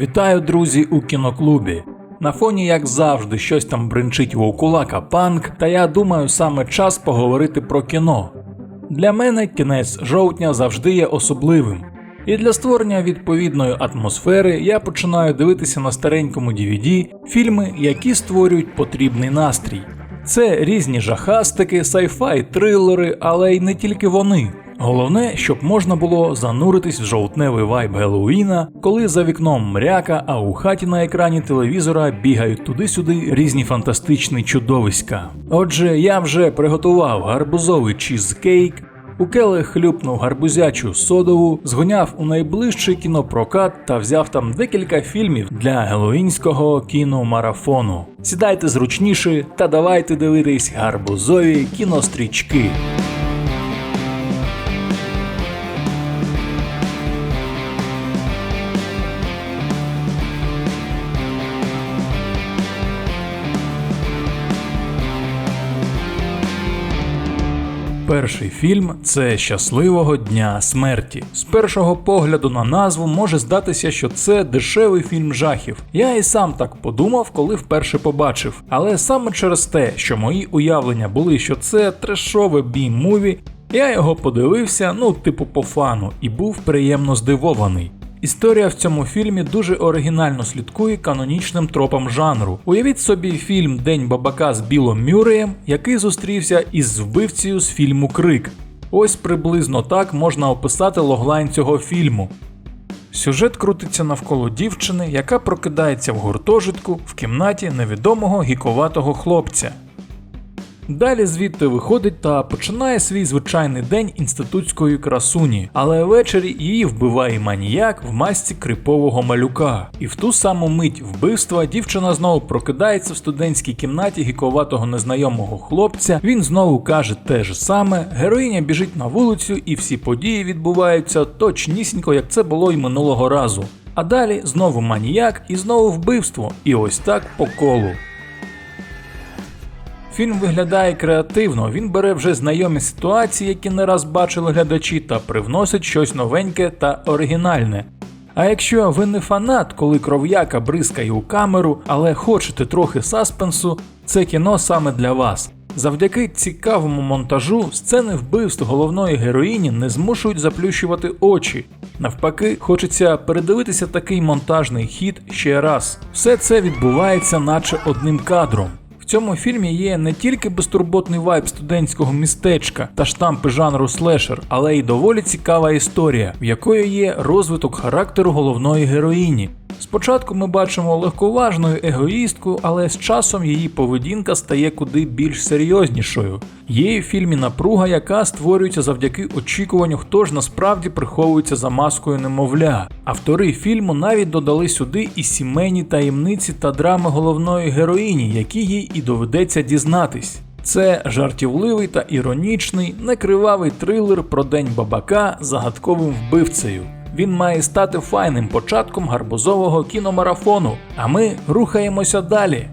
Вітаю, друзі, у кіноклубі. На фоні, як завжди, щось там бринчить вовкулака панк, та я думаю, саме час поговорити про кіно. Для мене кінець жовтня завжди є особливим. І для створення відповідної атмосфери я починаю дивитися на старенькому DVD фільми, які створюють потрібний настрій. Це різні жахастики, сайфай, трилери, але й не тільки вони. Головне, щоб можна було зануритись в жовтневий вайб Геловіна, коли за вікном мряка, а у хаті на екрані телевізора бігають туди-сюди різні фантастичні чудовиська. Отже, я вже приготував гарбузовий чізкейк, у келих хлюпнув гарбузячу содову, згоняв у найближчий кінопрокат та взяв там декілька фільмів для геловінського кіномарафону. Сідайте зручніше та давайте дивитись гарбузові кінострічки. Перший фільм це щасливого дня смерті. З першого погляду на назву може здатися, що це дешевий фільм жахів. Я і сам так подумав, коли вперше побачив. Але саме через те, що мої уявлення були, що це трешове бій муві. я його подивився, ну, типу, по фану, і був приємно здивований. Історія в цьому фільмі дуже оригінально слідкує канонічним тропам жанру. Уявіть собі фільм День бабака з Білом Мюреєм, який зустрівся із вбивцею з фільму Крик. Ось приблизно так можна описати логлайн цього фільму. Сюжет крутиться навколо дівчини, яка прокидається в гуртожитку в кімнаті невідомого гіковатого хлопця. Далі звідти виходить та починає свій звичайний день інститутської красуні, але ввечері її вбиває маніяк в масці крипового малюка. І в ту саму мить вбивства дівчина знову прокидається в студентській кімнаті гіковатого незнайомого хлопця. Він знову каже те ж саме. Героїня біжить на вулицю, і всі події відбуваються точнісінько, як це було й минулого разу. А далі знову маніяк і знову вбивство. І ось так по колу. Фільм виглядає креативно, він бере вже знайомі ситуації, які не раз бачили глядачі, та привносить щось новеньке та оригінальне. А якщо ви не фанат, коли кров'яка бризкає у камеру, але хочете трохи саспенсу, це кіно саме для вас. Завдяки цікавому монтажу сцени вбивств головної героїні не змушують заплющувати очі. Навпаки, хочеться передивитися такий монтажний хід ще раз. Все це відбувається, наче одним кадром. Цьому фільмі є не тільки безтурботний вайб студентського містечка та штампи жанру слешер, але й доволі цікава історія, в якої є розвиток характеру головної героїні. Спочатку ми бачимо легковажну егоїстку, але з часом її поведінка стає куди більш серйознішою. Є в фільмі напруга, яка створюється завдяки очікуванню, хто ж насправді приховується за маскою немовля. Автори фільму навіть додали сюди і сімейні таємниці та драми головної героїні, які їй і доведеться дізнатись. Це жартівливий та іронічний, некривавий трилер про день бабака загадковим вбивцею. Він має стати файним початком гарбузового кіномарафону, а ми рухаємося далі.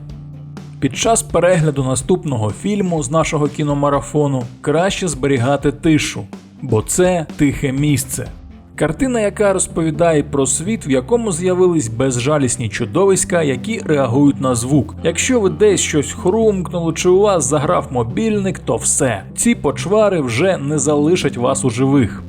Під час перегляду наступного фільму з нашого кіномарафону краще зберігати тишу, бо це тихе місце. Картина, яка розповідає про світ, в якому з'явились безжалісні чудовиська, які реагують на звук. Якщо ви десь щось хрумкнули чи у вас заграв мобільник, то все. Ці почвари вже не залишать вас у живих.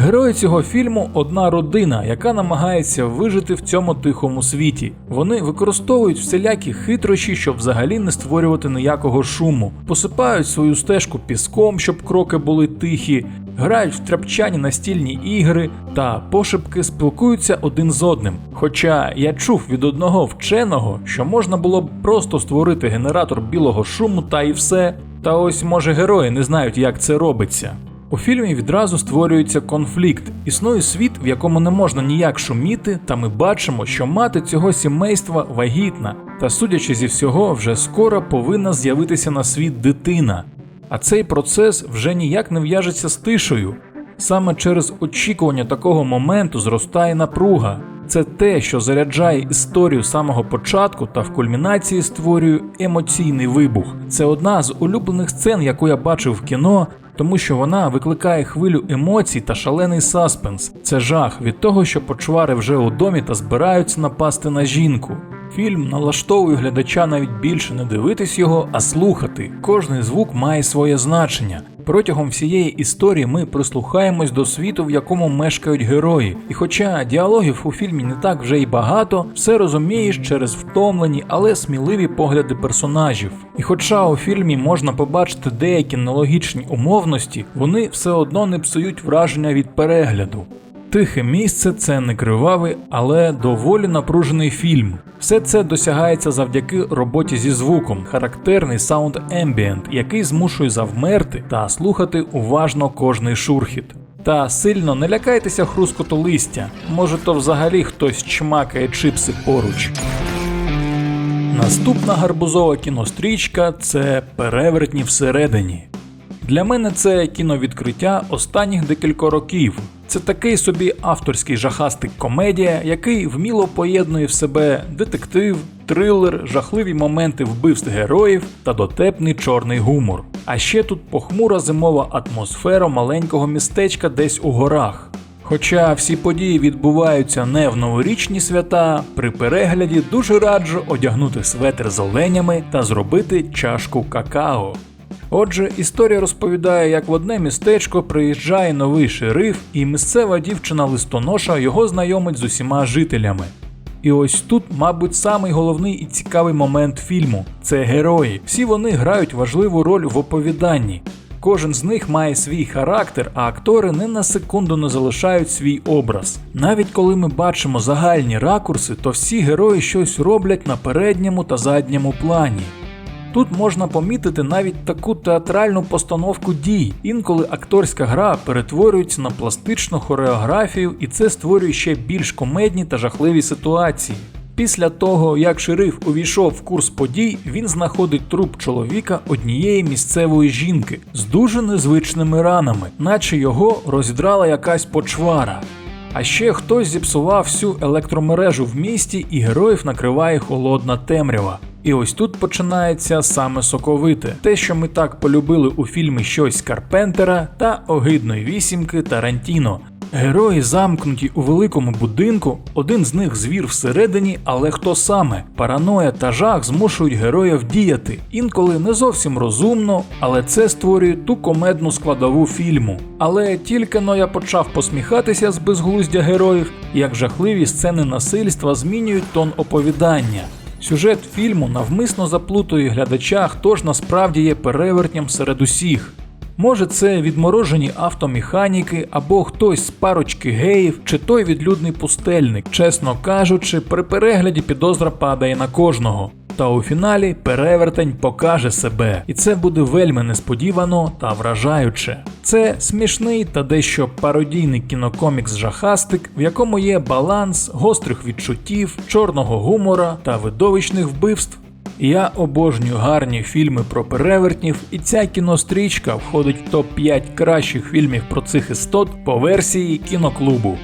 Герої цього фільму одна родина, яка намагається вижити в цьому тихому світі. Вони використовують всілякі хитрощі, щоб взагалі не створювати ніякого шуму, посипають свою стежку піском, щоб кроки були тихі, грають в тряпчані настільні ігри та пошепки спілкуються один з одним. Хоча я чув від одного вченого, що можна було б просто створити генератор білого шуму та і все. Та ось може герої не знають, як це робиться. У фільмі відразу створюється конфлікт. Існує світ, в якому не можна ніяк шуміти, та ми бачимо, що мати цього сімейства вагітна, та судячи зі всього, вже скоро повинна з'явитися на світ дитина. А цей процес вже ніяк не в'яжеться з тишею. Саме через очікування такого моменту зростає напруга. Це те, що заряджає історію самого початку та в кульмінації створює емоційний вибух. Це одна з улюблених сцен, яку я бачив в кіно, тому що вона викликає хвилю емоцій та шалений саспенс. Це жах від того, що почвари вже у домі та збираються напасти на жінку. Фільм налаштовує глядача навіть більше не дивитись його, а слухати. Кожний звук має своє значення. Протягом всієї історії ми прислухаємось до світу, в якому мешкають герої. І хоча діалогів у фільмі не так вже й багато, все розумієш через втомлені, але сміливі погляди персонажів. І хоча у фільмі можна побачити деякі нелогічні умовності, вони все одно не псують враження від перегляду. Тихе місце це не кривавий, але доволі напружений фільм. Все це досягається завдяки роботі зі звуком, характерний саунд ембієнт, який змушує завмерти та слухати уважно кожний шурхіт. Та сильно не лякайтеся хрускоту листя, може то взагалі хтось чмакає чипси поруч. Наступна гарбузова кінострічка це перевертні всередині. Для мене це кіновідкриття останніх декілька років. Це такий собі авторський жахастик комедія, який вміло поєднує в себе детектив, трилер, жахливі моменти вбивств героїв та дотепний чорний гумор. А ще тут похмура зимова атмосфера маленького містечка десь у горах. Хоча всі події відбуваються не в новорічні свята, при перегляді дуже раджу одягнути светр з оленями та зробити чашку какао. Отже, історія розповідає, як в одне містечко приїжджає новий шериф, і місцева дівчина листоноша його знайомить з усіма жителями. І ось тут, мабуть, самий головний і цікавий момент фільму це герої. Всі вони грають важливу роль в оповіданні. Кожен з них має свій характер, а актори не на секунду не залишають свій образ. Навіть коли ми бачимо загальні ракурси, то всі герої щось роблять на передньому та задньому плані. Тут можна помітити навіть таку театральну постановку дій. Інколи акторська гра перетворюється на пластичну хореографію, і це створює ще більш комедні та жахливі ситуації. Після того, як шериф увійшов в курс подій, він знаходить труп чоловіка однієї місцевої жінки з дуже незвичними ранами, наче його розідрала якась почвара. А ще хтось зіпсував всю електромережу в місті, і героїв накриває холодна темрява. І ось тут починається саме соковите, те, що ми так полюбили у фільмі Щось Карпентера та Огидної вісімки Тарантіно. Герої замкнуті у великому будинку, один з них звір всередині, але хто саме? Параноя та жах змушують героїв діяти, інколи не зовсім розумно, але це створює ту комедну складову фільму. Але тільки но я почав посміхатися з безглуздя героїв, як жахливі сцени насильства змінюють тон оповідання. Сюжет фільму навмисно заплутує глядача, хто ж насправді є перевертням серед усіх. Може, це відморожені автомеханіки або хтось з парочки геїв, чи той відлюдний пустельник. Чесно кажучи, при перегляді підозра падає на кожного. Та у фіналі перевертень покаже себе, і це буде вельми несподівано та вражаюче. Це смішний та дещо пародійний кінокомікс жахастик, в якому є баланс гострих відчуттів, чорного гумора та видовищних вбивств. Я обожнюю гарні фільми про перевертнів, і ця кінострічка входить в топ-5 кращих фільмів про цих істот по версії кіноклубу.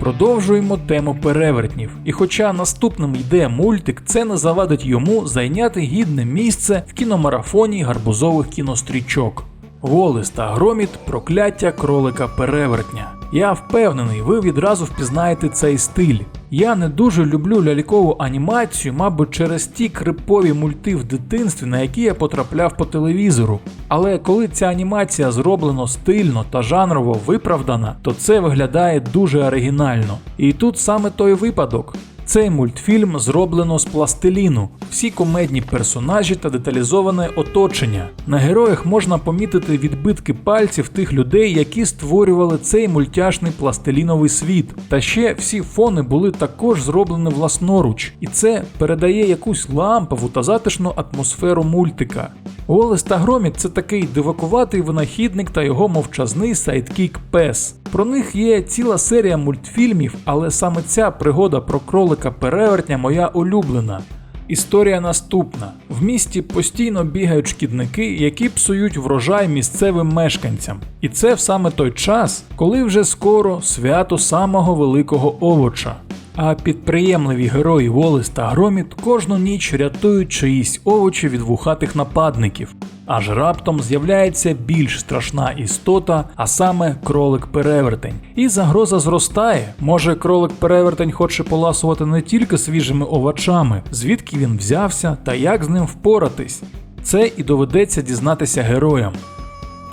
Продовжуємо тему перевертнів. І хоча наступним йде мультик, це не завадить йому зайняти гідне місце в кіномарафоні гарбузових кінострічок. Волис та громіт прокляття кролика перевертня. Я впевнений, ви відразу впізнаєте цей стиль. Я не дуже люблю лялькову анімацію, мабуть, через ті крипові мульти в дитинстві, на які я потрапляв по телевізору. Але коли ця анімація зроблено стильно та жанрово виправдана, то це виглядає дуже оригінально. І тут саме той випадок. Цей мультфільм зроблено з пластиліну, всі комедні персонажі та деталізоване оточення. На героях можна помітити відбитки пальців тих людей, які створювали цей мультяшний пластиліновий світ. Та ще всі фони були також зроблені власноруч, і це передає якусь лампову та затишну атмосферу мультика. Олес та Громіт це такий дивакуватий винахідник та його мовчазний сайдкік Пес. Про них є ціла серія мультфільмів, але саме ця пригода про кролика перевертня моя улюблена. Історія наступна: в місті постійно бігають шкідники, які псують врожай місцевим мешканцям. І це в саме той час, коли вже скоро свято самого великого овоча. А підприємливі герої Волес та Громіт кожну ніч рятують чиїсь овочі від вухатих нападників. Аж раптом з'являється більш страшна істота, а саме кролик-перевертень. І загроза зростає. Може, кролик-перевертень хоче поласувати не тільки свіжими овочами, звідки він взявся та як з ним впоратись. Це і доведеться дізнатися героям.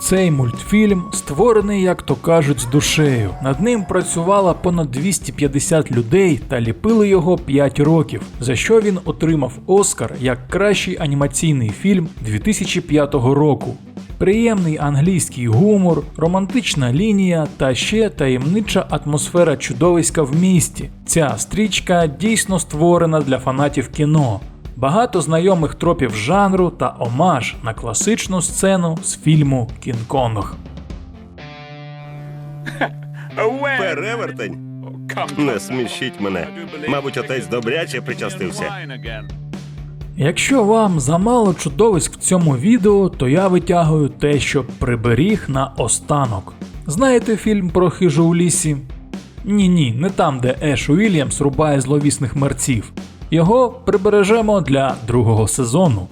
Цей мультфільм створений, як то кажуть, з душею. Над ним працювало понад 250 людей та ліпили його 5 років, за що він отримав Оскар як кращий анімаційний фільм 2005 року. Приємний англійський гумор, романтична лінія та ще таємнича атмосфера чудовиська в місті. Ця стрічка дійсно створена для фанатів кіно. Багато знайомих тропів жанру та омаж на класичну сцену з фільму Кінг-Конг. Перевертень? Не смішіть мене. Мабуть, отець добряче причастився. Якщо вам замало чудовиськ в цьому відео, то я витягую те, що приберіг на останок. Знаєте фільм про хижу у лісі? Ні, ні, не там, де Еш Уільямс рубає зловісних мерців. Його прибережемо для другого сезону.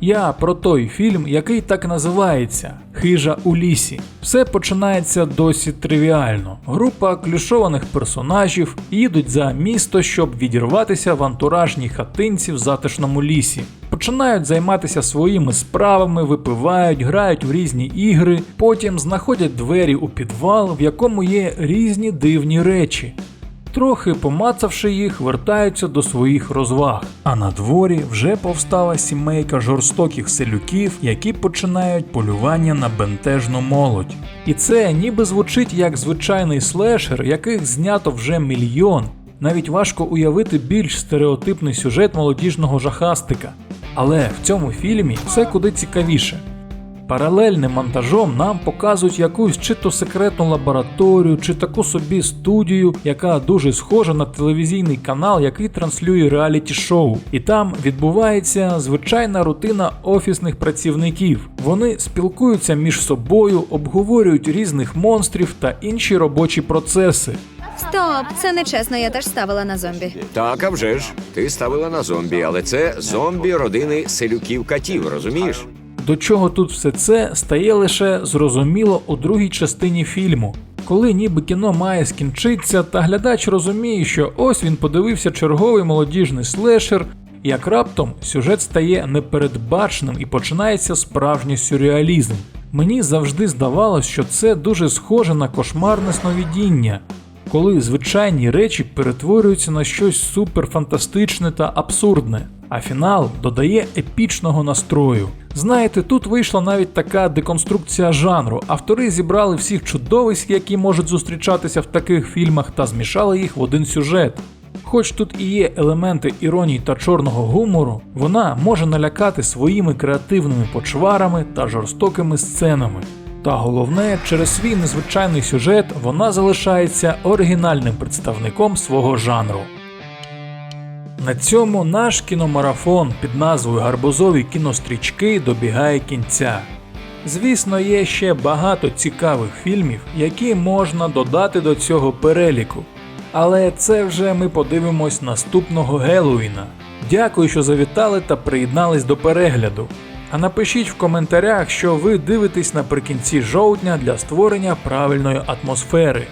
Я про той фільм, який так називається Хижа у лісі. Все починається досі тривіально. Група клюшованих персонажів їдуть за місто, щоб відірватися в антуражній хатинці в затишному лісі. Починають займатися своїми справами, випивають, грають в різні ігри, потім знаходять двері у підвал, в якому є різні дивні речі. Трохи помацавши їх, вертаються до своїх розваг. А на дворі вже повстала сімейка жорстоких селюків, які починають полювання на бентежну молодь. І це ніби звучить як звичайний слешер, яких знято вже мільйон. Навіть важко уявити більш стереотипний сюжет молодіжного жахастика. Але в цьому фільмі все куди цікавіше. Паралельним монтажом нам показують якусь чи то секретну лабораторію, чи таку собі студію, яка дуже схожа на телевізійний канал, який транслює реаліті-шоу. І там відбувається звичайна рутина офісних працівників. Вони спілкуються між собою, обговорюють різних монстрів та інші робочі процеси. Стоп, це нечесно, я теж ставила на зомбі. Так, а вже ж. Ти ставила на зомбі, але це зомбі родини селюків-катів, розумієш? До чого тут все це стає лише зрозуміло у другій частині фільму, коли ніби кіно має скінчитися, та глядач розуміє, що ось він подивився черговий молодіжний слешер, як раптом сюжет стає непередбаченим і починається справжній сюрреалізм. Мені завжди здавалось, що це дуже схоже на кошмарне сновидіння, коли звичайні речі перетворюються на щось суперфантастичне та абсурдне, а фінал додає епічного настрою. Знаєте, тут вийшла навіть така деконструкція жанру. Автори зібрали всіх чудовиськ, які можуть зустрічатися в таких фільмах, та змішали їх в один сюжет. Хоч тут і є елементи іронії та чорного гумору, вона може налякати своїми креативними почварами та жорстокими сценами. Та головне, через свій незвичайний сюжет вона залишається оригінальним представником свого жанру. На цьому наш кіномарафон під назвою Гарбузові кінострічки добігає кінця. Звісно, є ще багато цікавих фільмів, які можна додати до цього переліку. Але це вже ми подивимось наступного Геловіна. Дякую, що завітали та приєднались до перегляду. А напишіть в коментарях, що ви дивитесь наприкінці жовтня для створення правильної атмосфери.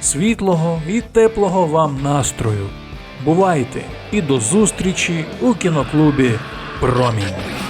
Світлого і теплого вам настрою. Бувайте і до зустрічі у кіноклубі Промінь.